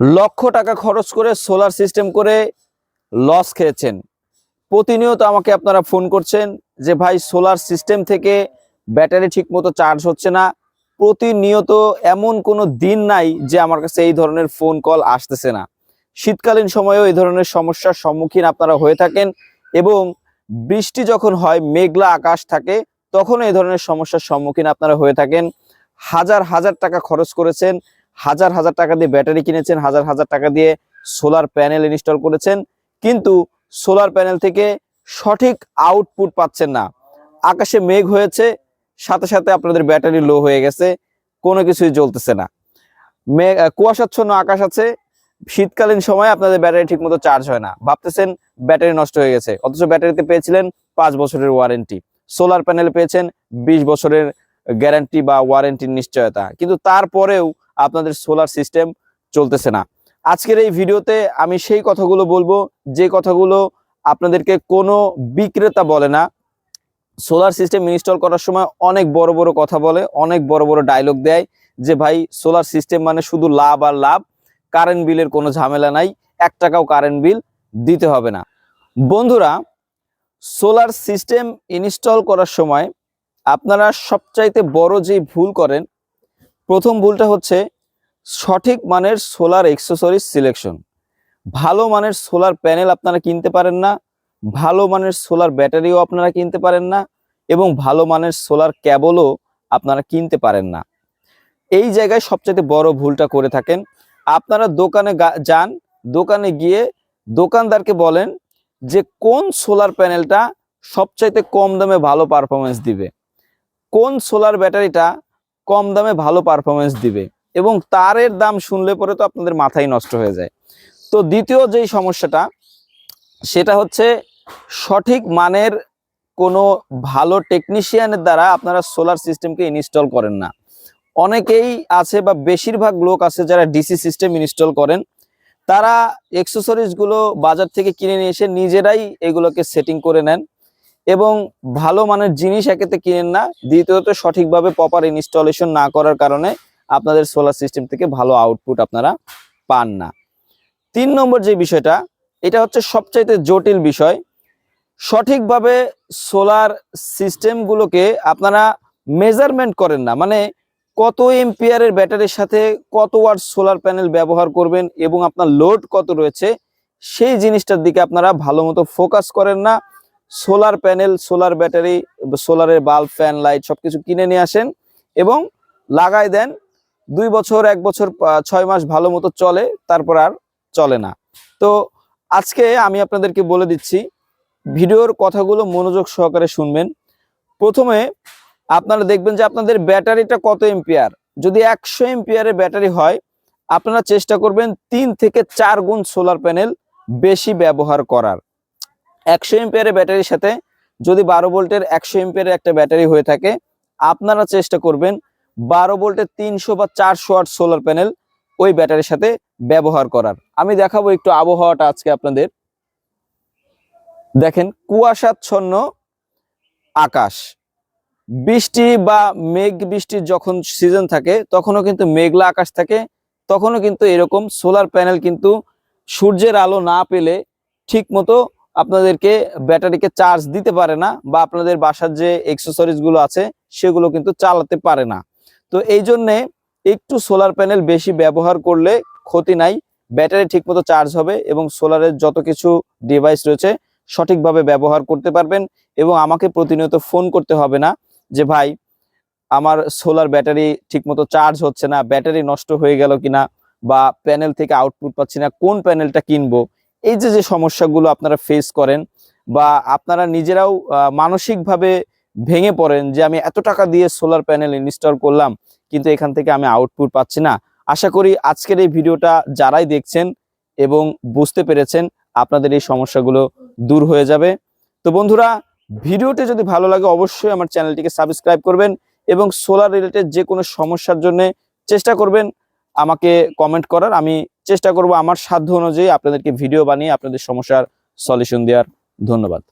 লক্ষ টাকা খরচ করে সোলার সিস্টেম করে লস খেয়েছেন। প্রতিনিয়ত আমাকে আপনারা ফোন করছেন যে, ভাই সোলার সিস্টেম থেকে ব্যাটারি ঠিকমতো চার্জ হচ্ছে না। প্রতিনিয়ত এমন কোনো দিন নাই যে, আমার কাছে এই ধরনের ফোন কল আসতেছে না। শীতকালীন সময়েও এই ধরনের সমস্যার সম্মুখীন আপনারা হয়ে থাকেন এবং বৃষ্টি যখন হয়, মেঘলা আকাশ থাকে তখন এই ধরনের সমস্যার সম্মুখীন আপনারা হয়ে থাকেন। হাজার হাজার টাকা খরচ করেছেন। হাজার হাজার টাকা দিয়ে ব্যাটারি কিনেছেন, হাজার হাজার টাকা দিয়ে সোলার প্যানেল ইনস্টল করেছেন, কিন্তু সোলার প্যানেল থেকে সঠিক আউটপুট পাচ্ছেন না। আকাশে মেঘ হয়েছে, সাথে সাথে আপনাদের ব্যাটারি লো হয়ে গেছে, কোনো কিছুই জ্বলতেছে না। মেঘ কুয়াশাচ্ছন্ন আকাশ আছে, শীতকালীন সময় আপনাদের ব্যাটারি ঠিকমতো চার্জ হয় না। ভাবতেছেন ব্যাটারি নষ্ট হয়ে গেছে, অথচ ব্যাটারিতে পেয়েছিলেন পাঁচ বছরের ওয়ারেন্টি সোলার প্যানেল পেয়েছেন বিশ বছরের গ্যারান্টি বা ওয়ারেন্টির নিশ্চয়তা। কিন্তু তারপরেও আপনাদের সোলার সিস্টেম চলতেছে না। আজকের এই ভিডিওতে আমি সেই কথাগুলো বলব, যে কথাগুলো আপনাদেরকে কোনো বিক্রেতা বলে না। সোলার সিস্টেম ইনস্টল করার সময় অনেক বড় বড় কথা বলে, অনেক বড় বড় ডায়লগ দেয় যে, ভাই সোলার সিস্টেম মানে শুধু লাভ আর লাভ কারেন্ট বিলের কোনো ঝামেলা নাই, এক টাকাও কারেন্ট বিল দিতে হবে না। বন্ধুরা সোলার সিস্টেম ইনস্টল করার সময় আপনারা সবচাইতে বড় যে ভুল করেন, প্রথম ভুলটা হচ্ছে সঠিক মানের সোলার এক্সেসরিজ সিলেকশন ভালো মানের সোলার প্যানেল আপনারা কিনতে পারেন না, ভালো মানের সোলার ব্যাটারিও আপনারা কিনতে পারেন না, এবং ভালো মানের সোলার ক্যাবলও আপনারা কিনতে পারেন না। এই জায়গায় সবচেয়ে বড় ভুলটা করে থাকেন। আপনারা দোকানে যান, দোকানে গিয়ে দোকানদারকে বলেন যে কোন সোলার প্যানেলটা সবচাইতে কম দামে ভালো পারফরমেন্স দিবে। কোন সোলার ব্যাটারিটা কম দামে ভালো পারফরমেন্স দিবে। এবং তারের দাম শুনলে পরে তো আপনাদের মাথায় নষ্ট হয়ে যায়। তো দ্বিতীয় যেই সমস্যাটা, সেটা হচ্ছে সঠিক মানের কোনো ভালো টেকনিশিয়ানের দ্বারা আপনারা সোলার সিস্টেমকে ইনস্টল করেন না। অনেকেই আছে বা বেশিরভাগ লোক আছে যারা ডিসি সিস্টেম ইনস্টল করেন। তারা গুলো বাজার থেকে কিনে নিয়ে এসে নিজেরাই এগুলোকে সেটিং করে নেন এবং ভালো মানের জিনিস একেতে কিনেন না। দ্বিতীয়ত সঠিকভাবে প্রপার ইনস্টলেশন না করার কারণে আপনাদের সোলার সিস্টেম থেকে ভালো আউটপুট আপনারা পান না। তিন নম্বর যে বিষয়টা, এটা হচ্ছে সবচাইতে জটিল বিষয়। সঠিকভাবে সোলার সিস্টেমগুলোকে আপনারা মেজারমেন্ট করেন না। মানে কত এম্পিয়ারের ব্যাটারির সাথে কত ওয়াট সোলার প্যানেল ব্যবহার করবেন এবং আপনার লোড কত রয়েছে, সেই জিনিসটার দিকে আপনারা ভালো মতো ফোকাস করেন না। সোলার প্যানেল সোলার ব্যাটারি সোলারের বাল্ব ফ্যান লাইট সবকিছু কিনে নিয়ে আসেন এবং লাগাই দেন দুই বছর, এক বছর ছয় মাস ভালো মতো চলে, তারপর আর চলে না। তো আজকে আমি আপনাদেরকে বলে দিচ্ছি, ভিডিওর কথাগুলো মনোযোগ সহকারে শুনবেন। প্রথমে আপনারা দেখবেন যে আপনাদের ব্যাটারিটা কত এম্পিয়ার যদি একশো এম্পিয়ারের ব্যাটারি হয়, আপনারা চেষ্টা করবেন তিন থেকে চার গুণ সোলার প্যানেল বেশি ব্যবহার করার। একশো এম্পিয়ারের ব্যাটারির সাথে যদি বারো ভোল্টের একশো এম্পিয়ারের একটা ব্যাটারি হয়ে থাকে, আপনারা চেষ্টা করবেন বারো ভোল্টের তিনশো বা চারশো আট সোলার প্যানেল ওই ব্যাটারির সাথে ব্যবহার করার। আমি দেখাবো একটু আবহাওয়াটা আজকে আপনাদের। দেখেন, কুয়াশাচ্ছন্ন আকাশ। বৃষ্টি বা মেঘ বৃষ্টির যখন সিজন থাকে, তখনও কিন্তু মেঘলা আকাশ থাকে, তখনও কিন্তু এরকম সোলার প্যানেল কিন্তু সূর্যের আলো না পেলে ঠিক মতো আপনাদেরকে ব্যাটারিকে চার্জ দিতে পারে না বা আপনাদের বাসার যে গুলো আছে, সেগুলো কিন্তু চালাতে পারে না। তো এই জন্যে একটু সোলার প্যানেল বেশি ব্যবহার করলে ক্ষতি নাই ব্যাটারি ঠিকমতো চার্জ হবে এবং সোলারের যত কিছু ডিভাইস রয়েছে সঠিকভাবে ব্যবহার করতে পারবেন এবং আমাকে প্রতিনিয়ত ফোন করতে হবে না যে, ভাই, আমার সোলার ব্যাটারি ঠিকমতো চার্জ হচ্ছে না ব্যাটারি নষ্ট হয়ে গেল কিনা বা প্যানেল থেকে আউটপুট পাচ্ছি না, কোন প্যানেলটা কিনবো? এই যে যে সমস্যাগুলো আপনারা ফেস করেন বা আপনারা নিজেরাও মানসিকভাবে ভেঙে পড়েন যে আমি এত টাকা দিয়ে সোলার প্যানেল ইনস্টল করলাম, কিন্তু এখান থেকে আমি আউটপুট পাচ্ছি না। আশা করি আজকের এই ভিডিওটা যারাই দেখছেন এবং বুঝতে পেরেছেন, আপনাদের এই সমস্যাগুলো দূর হয়ে যাবে। তো বন্ধুরা, ভিডিওটি যদি ভালো লাগে, অবশ্যই আমার চ্যানেলটিকে সাবস্ক্রাইব করবেন এবং সোলার রিলেটেড যে কোনো সমস্যার জন্য চেষ্টা করবেন আমাকে কমেন্ট করার। আমি চেষ্টা করব আমার সাধ্য অনুযায়ী আপনাদেরকে ভিডিও বানিয়ে আপনাদের সমস্যার সলিউশন দেওয়ার। ধন্যবাদ।